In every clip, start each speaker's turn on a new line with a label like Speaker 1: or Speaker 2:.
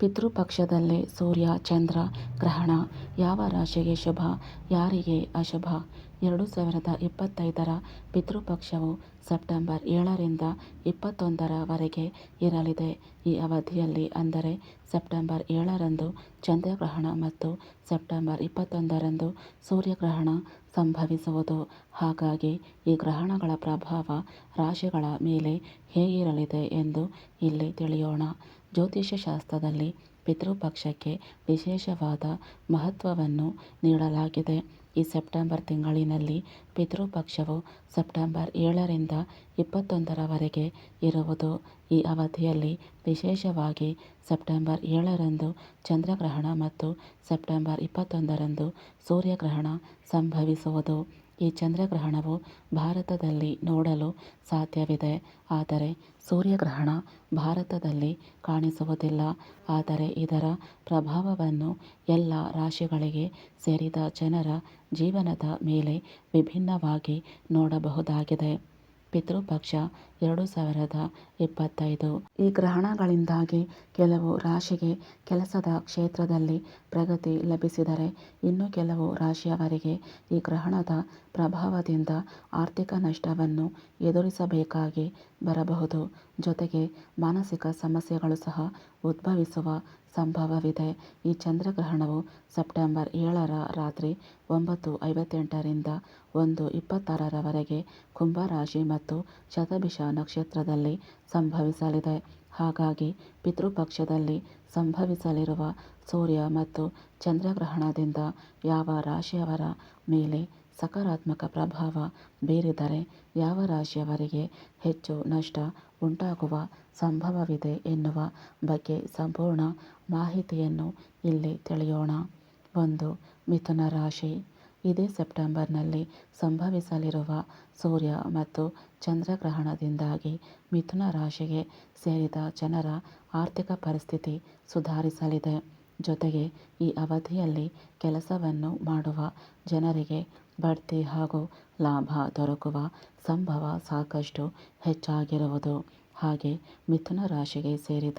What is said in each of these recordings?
Speaker 1: ಪಿತೃಪಕ್ಷದಲ್ಲಿ ಸೂರ್ಯ, ಚಂದ್ರ, ಗ್ರಹಣ, ಯಾವ ರಾಶಿಗೆ ಶುಭ, ಯಾರಿಗೆ ಅಶುಭ? ಎರಡು ಸಾವಿರದ ಇಪ್ಪತ್ತೈದರ ಪಿತೃಪಕ್ಷವು ಸೆಪ್ಟೆಂಬರ್ ಏಳರಿಂದ ಇಪ್ಪತ್ತೊಂದರವರೆಗೆ ಇರಲಿದೆ. ಈ ಅವಧಿಯಲ್ಲಿ ಅಂದರೆ ಸೆಪ್ಟೆಂಬರ್ ಏಳರಂದು ಚಂದ್ರಗ್ರಹಣ ಮತ್ತು ಸೆಪ್ಟೆಂಬರ್ ಇಪ್ಪತ್ತೊಂದರಂದು ಸೂರ್ಯಗ್ರಹಣ ಸಂಭವಿಸುವುದು. ಹಾಗಾಗಿ ಈ ಗ್ರಹಣಗಳ ಪ್ರಭಾವ ರಾಶಿಗಳ ಮೇಲೆ ಹೇಗಿರಲಿದೆ ಎಂದು ಇಲ್ಲಿ ತಿಳಿಯೋಣ. ಜ್ಯೋತಿಷ್ಯ ಶಾಸ್ತ್ರದಲ್ಲಿ ಪಿತೃಪಕ್ಷಕ್ಕೆ ವಿಶೇಷವಾದ ಮಹತ್ವವನ್ನು ನೀಡಲಾಗಿದೆ. ಈ ಸೆಪ್ಟೆಂಬರ್ ತಿಂಗಳಿನಲ್ಲಿ ಪಿತೃಪಕ್ಷವು ಸೆಪ್ಟೆಂಬರ್ ಏಳರಿಂದ ಇಪ್ಪತ್ತೊಂದರವರೆಗೆ ಇರುವುದು. ಈ ಅವಧಿಯಲ್ಲಿ ವಿಶೇಷವಾಗಿ ಸೆಪ್ಟೆಂಬರ್ ಏಳರಂದು ಚಂದ್ರಗ್ರಹಣ ಮತ್ತು ಸೆಪ್ಟೆಂಬರ್ ಇಪ್ಪತ್ತೊಂದರಂದು ಸೂರ್ಯಗ್ರಹಣ ಸಂಭವಿಸುವುದು. ಈ ಚಂದ್ರಗ್ರಹಣವು ಭಾರತದಲ್ಲಿ ನೋಡಲು ಸಾಧ್ಯವಿದೆ. ಆದರೆ ಸೂರ್ಯಗ್ರಹಣ ಭಾರತದಲ್ಲಿ ಕಾಣಿಸುವುದಿಲ್ಲ. ಆದರೆ ಇದರ ಪ್ರಭಾವವನ್ನು ಎಲ್ಲ ರಾಶಿಗಳಿಗೆ ಸೇರಿದ ಜನರ ಜೀವನದ ಮೇಲೆ ವಿಭಿನ್ನವಾಗಿ ನೋಡಬಹುದಾಗಿದೆ. ಪಿತೃಪಕ್ಷ ಎರಡು ಸಾವಿರದ ಇಪ್ಪತ್ತೈದು. ಈ ಗ್ರಹಣಗಳಿಂದಾಗಿ ಕೆಲವು ರಾಶಿಗೆ ಕೆಲಸದ ಕ್ಷೇತ್ರದಲ್ಲಿ ಪ್ರಗತಿ ಲಭಿಸಿದರೆ ಇನ್ನು ಕೆಲವು ರಾಶಿಯವರಿಗೆ ಈ ಗ್ರಹಣದ ಪ್ರಭಾವದಿಂದ ಆರ್ಥಿಕ ನಷ್ಟವನ್ನು ಎದುರಿಸಬೇಕಾಗಿ ಬರಬಹುದು. ಜೊತೆಗೆ ಮಾನಸಿಕ ಸಮಸ್ಯೆಗಳು ಸಹ ಉದ್ಭವಿಸುವ ಸಂಭವವಿದೆ. ಈ ಚಂದ್ರಗ್ರಹಣವು ಸೆಪ್ಟೆಂಬರ್ ಏಳರ ರಾತ್ರಿ ಒಂಬತ್ತು ಐವತ್ತೆಂಟರಿಂದ ಒಂದು ಇಪ್ಪತ್ತಾರರವರೆಗೆ ಕುಂಭರಾಶಿ ಮತ್ತು ಶತಭಿಷ ನಕ್ಷತ್ರದಲ್ಲಿ ಸಂಭವಿಸಲಿದೆ. ಹಾಗಾಗಿ ಪಿತೃಪಕ್ಷದಲ್ಲಿ ಸಂಭವಿಸಲಿರುವ ಸೂರ್ಯ ಮತ್ತು ಚಂದ್ರಗ್ರಹಣದಿಂದ ಯಾವ ರಾಶಿಯವರ ಮೇಲೆ ಸಕಾರಾತ್ಮಕ ಪ್ರಭಾವ ಬೀರಿದರೆ ಯಾವ ರಾಶಿಯವರಿಗೆ ಹೆಚ್ಚು ನಷ್ಟ ಉಂಟಾಗುವ ಸಂಭವವಿದೆ ಎನ್ನುವ ಬಗ್ಗೆ ಸಂಪೂರ್ಣ ಮಾಹಿತಿಯನ್ನು ಇಲ್ಲಿ ತಿಳಿಯೋಣ. ಒಂದು, ಮಿಥುನ ರಾಶಿ. ಇದೇ ಸೆಪ್ಟೆಂಬರ್ನಲ್ಲಿ ಸಂಭವಿಸಲಿರುವ ಸೂರ್ಯ ಮತ್ತು ಚಂದ್ರಗ್ರಹಣದಿಂದಾಗಿ ಮಿಥುನ ರಾಶಿಗೆ ಸೇರಿದ ಜನರ ಆರ್ಥಿಕ ಪರಿಸ್ಥಿತಿ ಸುಧಾರಿಸಲಿದೆ. ಜೊತೆಗೆ ಈ ಅವಧಿಯಲ್ಲಿ ಕೆಲಸವನ್ನು ಮಾಡುವ ಜನರಿಗೆ ಬಡ್ತಿ ಹಾಗೂ ಲಾಭ ದೊರಕುವ ಸಂಭವ ಸಾಕಷ್ಟು ಹೆಚ್ಚಾಗಿರುವುದು. ಹಾಗೆ ಮಿಥುನ ರಾಶಿಗೆ ಸೇರಿದ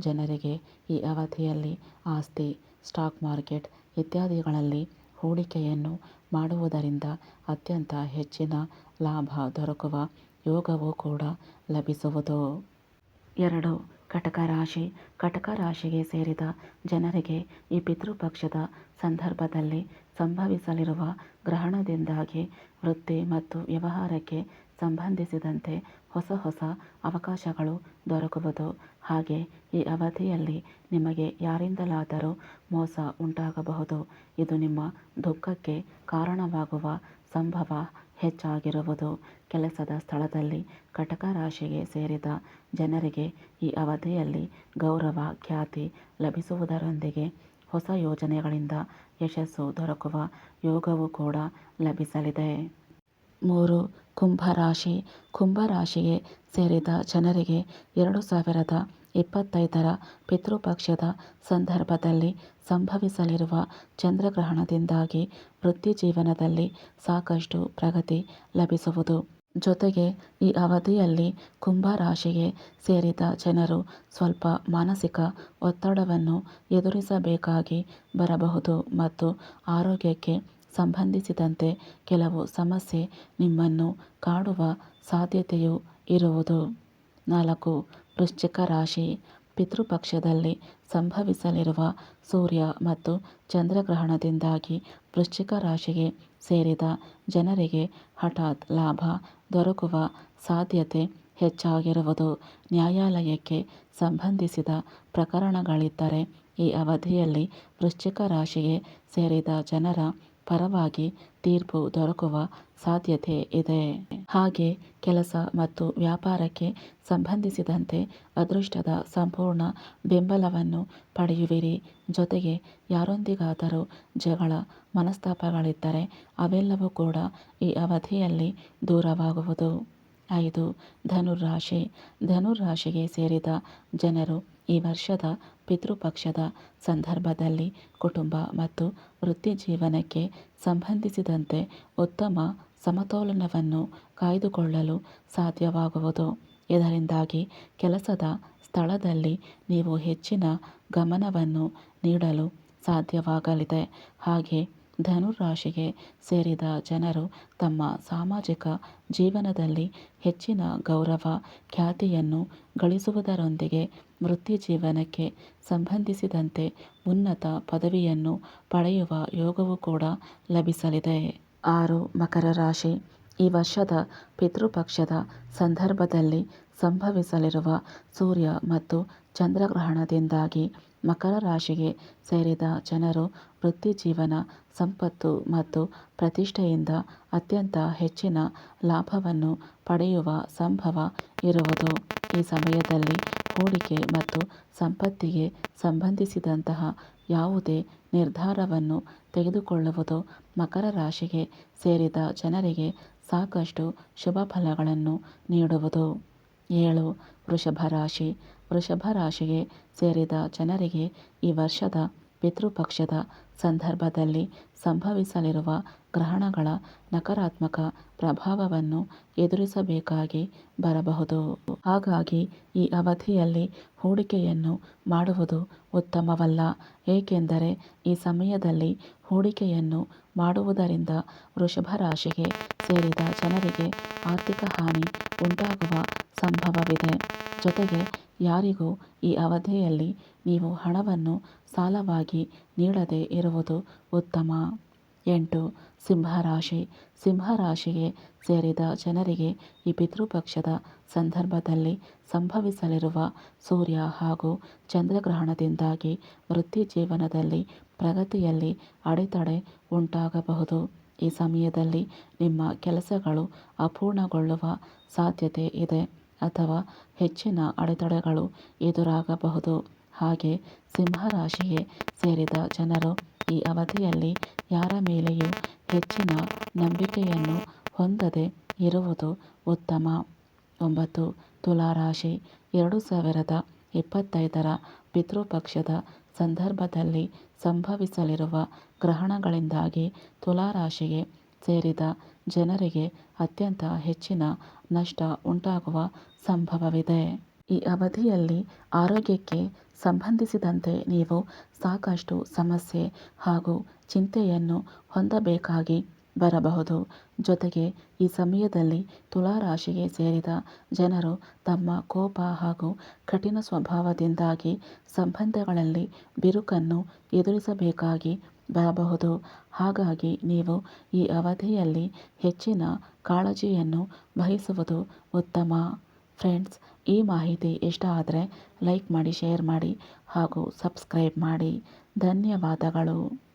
Speaker 1: ಜನರಿಗೆ ಈ ಅವಧಿಯಲ್ಲಿ ಆಸ್ತಿ, ಸ್ಟಾಕ್ ಮಾರ್ಕೆಟ್ ಇತ್ಯಾದಿಗಳಲ್ಲಿ ಹೂಡಿಕೆಯನ್ನು ಮಾಡುವುದರಿಂದ ಅತ್ಯಂತ ಹೆಚ್ಚಿನ ಲಾಭ ದೊರಕುವ ಯೋಗವೂ ಕೂಡ ಲಭಿಸುವುದು. ಎರಡು ಕಟಕ ರಾಶಿ ಕಟಕ ರಾಶಿಗೆ ಸೇರಿದ ಜನರಿಗೆ ಈ ಪಿತೃಪಕ್ಷದ ಸಂದರ್ಭದಲ್ಲಿ ಸಂಭವಿಸಲಿರುವ ಗ್ರಹಣದಿಂದಾಗಿ ವೃತ್ತಿ ಮತ್ತು ವ್ಯವಹಾರಕ್ಕೆ ಸಂಬಂಧಿಸಿದಂತೆ ಹೊಸ ಹೊಸ ಅವಕಾಶಗಳು ದೊರಕುವುದು. ಹಾಗೆ ಈ ಅವಧಿಯಲ್ಲಿ ನಿಮಗೆ ಯಾರಿಂದಲಾದರೂ ಮೋಸ ಉಂಟಾಗಬಹುದು. ಇದು ನಿಮ್ಮ ದುಃಖಕ್ಕೆ ಕಾರಣವಾಗುವ ಸಂಭವ. ಹೆಚ್ಚಾಗಿರುವುದು ಕೆಲಸದ ಸ್ಥಳದಲ್ಲಿ ಕಟಕ ರಾಶಿಗೆ ಸೇರಿದ ಜನರಿಗೆ ಈ ಅವಧಿಯಲ್ಲಿ ಗೌರವ, ಖ್ಯಾತಿ ಲಭಿಸುವುದರೊಂದಿಗೆ ಹೊಸ ಯೋಜನೆಗಳಿಂದ ಯಶಸ್ಸು ದೊರಕುವ ಯೋಗವೂ ಕೂಡ ಲಭಿಸಲಿದೆ. ಮೂರು ಕುಂಭರಾಶಿ ಕುಂಭರಾಶಿಗೆ ಸೇರಿದ ಜನರಿಗೆ ಎರಡು ಸಾವಿರದ ಇಪ್ಪತ್ತೈದರ ಪಿತೃಪಕ್ಷದ ಸಂದರ್ಭದಲ್ಲಿ ಸಂಭವಿಸಲಿರುವ ಚಂದ್ರಗ್ರಹಣದಿಂದಾಗಿ ವೃತ್ತಿಜೀವನದಲ್ಲಿ ಸಾಕಷ್ಟು ಪ್ರಗತಿ ಲಭಿಸುವುದು. ಜೊತೆಗೆ ಈ ಅವಧಿಯಲ್ಲಿ ಕುಂಭ ರಾಶಿಗೆ ಸೇರಿದ ಜನರು ಸ್ವಲ್ಪ ಮಾನಸಿಕ ಒತ್ತಡವನ್ನು ಎದುರಿಸಬೇಕಾಗಿ ಬರಬಹುದು ಮತ್ತು ಆರೋಗ್ಯಕ್ಕೆ ಸಂಬಂಧಿಸಿದಂತೆ ಕೆಲವು ಸಮಸ್ಯೆ ನಿಮ್ಮನ್ನು ಕಾಡುವ ಸಾಧ್ಯತೆಯೂ ಇರುವುದು. ನಾಲ್ಕು ವೃಶ್ಚಿಕ ರಾಶಿ ಪಿತೃಪಕ್ಷದಲ್ಲಿ ಸಂಭವಿಸಲಿರುವ ಸೂರ್ಯ ಮತ್ತು ಚಂದ್ರಗ್ರಹಣದಿಂದಾಗಿ ವೃಶ್ಚಿಕ ರಾಶಿಗೆ ಸೇರಿದ ಜನರಿಗೆ ಹಠಾತ್ ಲಾಭ ದೊರಕುವ ಸಾಧ್ಯತೆ ಹೆಚ್ಚಾಗಿರುವುದು ನ್ಯಾಯಾಲಯಕ್ಕೆ ಸಂಬಂಧಿಸಿದ ಪ್ರಕರಣಗಳಿದ್ದರೆ ಈ ಅವಧಿಯಲ್ಲಿ ವೃಶ್ಚಿಕ ರಾಶಿಗೆ ಸೇರಿದ ಜನರ ಪರವಾಗಿ ತೀರ್ಪು ದೊರಕುವ ಸಾಧ್ಯತೆ ಇದೆ. ಹಾಗೆ ಕೆಲಸ ಮತ್ತು ವ್ಯಾಪಾರಕ್ಕೆ ಸಂಬಂಧಿಸಿದಂತೆ ಅದೃಷ್ಟದ ಸಂಪೂರ್ಣ ಬೆಂಬಲವನ್ನು ಪಡೆಯುವಿರಿ. ಜೊತೆಗೆ ಯಾರೊಂದಿಗಾದರೂ ಜಗಳ, ಮನಸ್ತಾಪಗಳಿದ್ದರೆ ಅವೆಲ್ಲವೂ ಕೂಡ ಈ ಅವಧಿಯಲ್ಲಿ ದೂರವಾಗುವುದು. ಐದು ಧನುರಾಶಿ ಧನುರಾಶಿಗೆ ಸೇರಿದ ಜನರು ಈ ವರ್ಷದ ಪಿತೃಪಕ್ಷದ ಸಂದರ್ಭದಲ್ಲಿ ಕುಟುಂಬ ಮತ್ತು ವೃತ್ತಿ ಜೀವನಕ್ಕೆ ಸಂಬಂಧಿಸಿದಂತೆ ಉತ್ತಮ ಸಮತೋಲನವನ್ನು ಕಾಯ್ದುಕೊಳ್ಳಲು ಸಾಧ್ಯವಾಗುವುದು. ಇದರಿಂದಾಗಿ ಕೆಲಸದ ಸ್ಥಳದಲ್ಲಿ ನೀವು ಹೆಚ್ಚಿನ ಗಮನವನ್ನು ನೀಡಲು ಸಾಧ್ಯವಾಗಲಿದೆ. ಹಾಗೆ ಧನುರಾಶಿಗೆ ಸೇರಿದ ಜನರು ತಮ್ಮ ಸಾಮಾಜಿಕ ಜೀವನದಲ್ಲಿ ಹೆಚ್ಚಿನ ಗೌರವ, ಖ್ಯಾತಿಯನ್ನು ಗಳಿಸುವುದರೊಂದಿಗೆ ವೃತ್ತಿ ಜೀವನಕ್ಕೆ ಸಂಬಂಧಿಸಿದಂತೆ ಉನ್ನತ ಪದವಿಯನ್ನು ಪಡೆಯುವ ಯೋಗವೂ ಕೂಡ ಲಭಿಸಲಿದೆ. ಆರು, ಮಕರ ರಾಶಿ. ಈ ವರ್ಷದ ಪಿತೃಪಕ್ಷದ ಸಂದರ್ಭದಲ್ಲಿ ಸಂಭವಿಸಲಿರುವ ಸೂರ್ಯ ಮತ್ತು ಚಂದ್ರಗ್ರಹಣದಿಂದಾಗಿ ಮಕರ ರಾಶಿಗೆ ಸೇರಿದ ಜನರು ವೃತ್ತಿ ಜೀವನ, ಸಂಪತ್ತು ಮತ್ತು ಪ್ರತಿಷ್ಠೆಯಿಂದ ಅತ್ಯಂತ ಹೆಚ್ಚಿನ ಲಾಭವನ್ನು ಪಡೆಯುವ ಸಂಭವ ಇರುವುದು. ಈ ಸಮಯದಲ್ಲಿ ಹೂಡಿಕೆ ಮತ್ತು ಸಂಪತ್ತಿಗೆ ಸಂಬಂಧಿಸಿದಂತಹ ಯಾವುದೇ ನಿರ್ಧಾರವನ್ನು ತೆಗೆದುಕೊಳ್ಳುವುದು ಮಕರ ರಾಶಿಗೆ ಸೇರಿದ ಜನರಿಗೆ ಸಾಕಷ್ಟು ಶುಭ ಫಲಗಳನ್ನು ನೀಡುವುದು. ಏಳು, ವೃಷಭ ರಾಶಿ. ವೃಷಭ ರಾಶಿಗೆ ಸೇರಿದ ಜನರಿಗೆ ಈ ವರ್ಷದ ಪಿತೃಪಕ್ಷದ ಸಂದರ್ಭದಲ್ಲಿ ಸಂಭವಿಸಲಿರುವ ಗ್ರಹಣಗಳ ನಕಾರಾತ್ಮಕ ಪ್ರಭಾವವನ್ನು ಎದುರಿಸಬೇಕಾಗಿ ಬರಬಹುದು. ಹಾಗಾಗಿ ಈ ಅವಧಿಯಲ್ಲಿ ಹೂಡಿಕೆಯನ್ನು ಮಾಡುವುದು ಉತ್ತಮವಲ್ಲ, ಏಕೆಂದರೆ ಈ ಸಮಯದಲ್ಲಿ ಹೂಡಿಕೆಯನ್ನು ಮಾಡುವುದರಿಂದ ವೃಷಭ ರಾಶಿಗೆ ಸೇರಿದ ಜನರಿಗೆ ಆರ್ಥಿಕ ಹಾನಿ ಉಂಟಾಗುವ ಸಂಭವವಿದೆ. ಜೊತೆಗೆ ಯಾರಿಗೂ ಈ ಅವಧಿಯಲ್ಲಿ ನೀವು ಹಣವನ್ನು ಸಾಲವಾಗಿ ನೀಡದೇ ಇರುವುದು ಉತ್ತಮ. ಎಂಟು, ಸಿಂಹರಾಶಿ. ಸಿಂಹರಾಶಿಗೆ ಸೇರಿದ ಜನರಿಗೆ ಈ ಪಿತೃಪಕ್ಷದ ಸಂದರ್ಭದಲ್ಲಿ ಸಂಭವಿಸಲಿರುವ ಸೂರ್ಯ ಹಾಗೂ ಚಂದ್ರಗ್ರಹಣದಿಂದಾಗಿ ವೃತ್ತಿ ಜೀವನದಲ್ಲಿ ಪ್ರಗತಿಯಲ್ಲಿ ಅಡೆತಡೆ ಉಂಟಾಗಬಹುದು. ಈ ಸಮಯದಲ್ಲಿ ನಿಮ್ಮ ಕೆಲಸಗಳು ಅಪೂರ್ಣಗೊಳ್ಳುವ ಸಾಧ್ಯತೆ ಇದೆ. ಅಥವಾ ಹೆಚ್ಚಿನ ಅಡೆತಡೆಗಳು ಎದುರಾಗಬಹುದು. ಹಾಗೆ ಸಿಂಹರಾಶಿಗೆ ಸೇರಿದ ಜನರು ಈ ಅವಧಿಯಲ್ಲಿ ಯಾರ ಮೇಲೆಯೂ ಹೆಚ್ಚಿನ ನಂಬಿಕೆಯನ್ನು ಹೊಂದದೆ ಇರುವುದು ಉತ್ತಮ. ಒಂಬತ್ತು, ತುಲಾರಾಶಿ ಎರಡು ಸಾವಿರದ ಇಪ್ಪತ್ತೈದರ ಪಿತೃಪಕ್ಷದ ಸಂದರ್ಭದಲ್ಲಿ ಸಂಭವಿಸಲಿರುವ ಗ್ರಹಣಗಳಿಂದಾಗಿ ತುಲಾರಾಶಿಗೆ ಸೇರಿದ ಜನರಿಗೆ ಅತ್ಯಂತ ಹೆಚ್ಚಿನ ನಷ್ಟ ಉಂಟಾಗುವ ಸಂಭವವಿದೆ. ಈ ಅವಧಿಯಲ್ಲಿ ಆರೋಗ್ಯಕ್ಕೆ ಸಂಬಂಧಿಸಿದಂತೆ ನೀವು ಸಾಕಷ್ಟು ಸಮಸ್ಯೆ ಹಾಗೂ ಚಿಂತೆಯನ್ನು ಹೊಂದಬೇಕಾಗಿ ಬರಬಹುದು. ಜೊತೆಗೆ ಈ ಸಮಯದಲ್ಲಿ ತುಲಾರಾಶಿಗೆ ಸೇರಿದ ಜನರು ತಮ್ಮ ಕೋಪ ಹಾಗೂ ಕಠಿಣ ಸ್ವಭಾವದಿಂದಾಗಿ ಸಂಬಂಧಗಳಲ್ಲಿ ಬಿರುಕನ್ನು ಎದುರಿಸಬೇಕಾಗಿ ಬರಬಹುದು. ಹಾಗಾಗಿ ನೀವು ಈ ಅವಧಿಯಲ್ಲಿ ಹೆಚ್ಚಿನ ಕಾಳಜಿಯನ್ನು ವಹಿಸುವುದು ಉತ್ತಮ. ಫ್ರೆಂಡ್ಸ್, ಈ ಮಾಹಿತಿ ಇಷ್ಟ ಆದರೆ ಲೈಕ್ ಮಾಡಿ, ಶೇರ್ ಮಾಡಿ ಹಾಗೂ ಸಬ್ಸ್ಕ್ರೈಬ್ ಮಾಡಿ. ಧನ್ಯವಾದಗಳು.